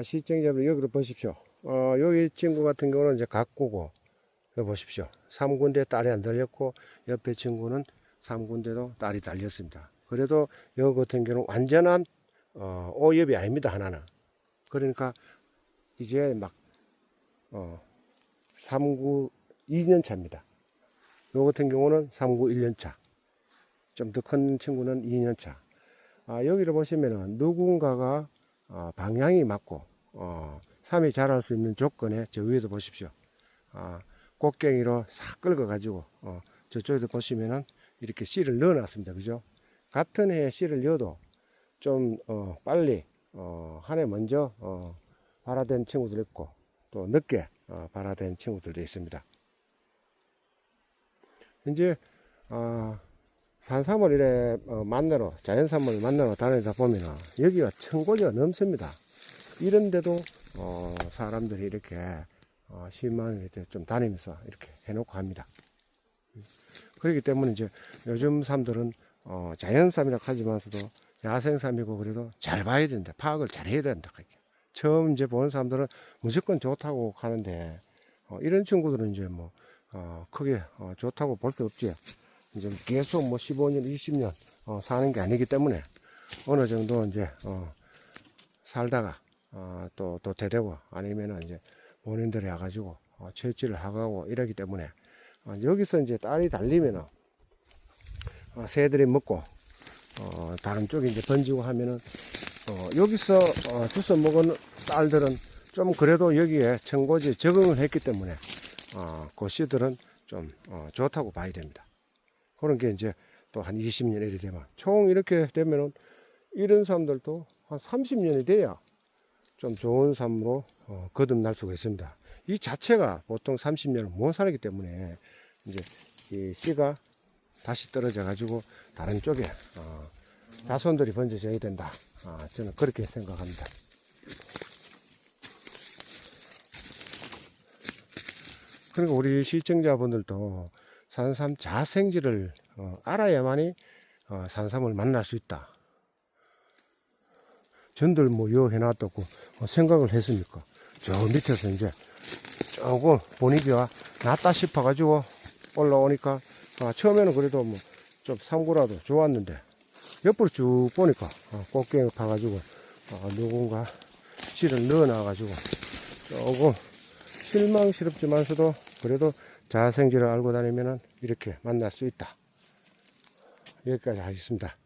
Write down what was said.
아, 시청자분 여기로 보십시오. 어, 여기 친구 같은 경우는 이제 각고고, 여기 보십시오. 3군데 딸이 안 달렸고, 옆에 친구는 3군데도 딸이 달렸습니다. 그래도 여기 같은 경우는 완전한, 어, 오엽이 아닙니다, 하나는. 그러니까 이제 막, 어, 3구 2년 차입니다. 요 같은 경우는 3구 1년 차. 좀 더 큰 친구는 2년 차. 아, 여기를 보시면은 누군가가 어, 방향이 맞고 어, 삶이 자랄 수 있는 조건에 저 위에도 보십시오. 아, 꽃갱이로 싹 긁어 가지고 어, 저쪽에도 보시면은 이렇게 씨를 넣어 놨습니다. 그죠? 같은 해에 씨를 넣어도 좀 어, 빨리 어, 한 해 먼저 어, 발화된 친구도 있고 또 늦게 어, 발화된 친구들도 있습니다. 이제 아, 산삼을 이래 어, 만나러 자연산물 만나러 다니다 보면은 여기가 천고지가 넘습니다. 이런데도 어, 사람들이 이렇게 어, 심만 이렇게 좀 다니면서 이렇게 해놓고 합니다. 그렇기 때문에 이제 요즘 삶들은 어, 자연삼이라 하지만서도 야생삼이고 그래도 잘 봐야 된다. 파악을 잘 해야 된다. 처음 이제 보는 사람들은 무조건 좋다고 하는데 어, 이런 친구들은 이제 뭐 어, 크게 어, 좋다고 볼 수 없지. 이제 계속 뭐 15년, 20년 어, 사는 게 아니기 때문에 어느 정도 이제 어, 살다가 어, 또, 또 대대고 아니면은 이제 본인들이 와가지고 어, 채취를 하고 이러기 때문에 어, 여기서 이제 딸이 달리면은 어, 새들이 먹고 어, 다른 쪽에 이제 던지고 하면은 어, 여기서 어, 주워 먹은 딸들은 좀 그래도 여기에 청고지에 적응을 했기 때문에 어, 그 씨들은 좀 어, 좋다고 봐야 됩니다. 그런 게 이제 또 한 20년 이렇게 되면 총 이렇게 되면은 이런 사람들도 한 30년이 돼야 좀 좋은 삶으로 어, 거듭날 수가 있습니다. 이 자체가 보통 30년을 못 살기 때문에 이제 이 씨가 다시 떨어져 가지고 다른 쪽에 어, 자손들이 번져져야 된다. 아, 저는 그렇게 생각합니다. 그리고 우리 시청자분들도 산삼 자생지를 어, 알아야만이 어, 산삼을 만날 수 있다. 전들 뭐요 해놨다고 어, 생각을 했습니까? 저 밑에서 이제 조금 분위기가 낫다 싶어가지고 올라오니까 아, 처음에는 그래도 뭐좀 삼구라도 좋았는데 옆으로 쭉 보니까 어, 꽃게 파가지고 어, 누군가 씨를 넣어놔가지고 조금 실망스럽지만서도 그래도 자생지를 알고 다니면은 이렇게 만날 수 있다. 여기까지 하겠습니다.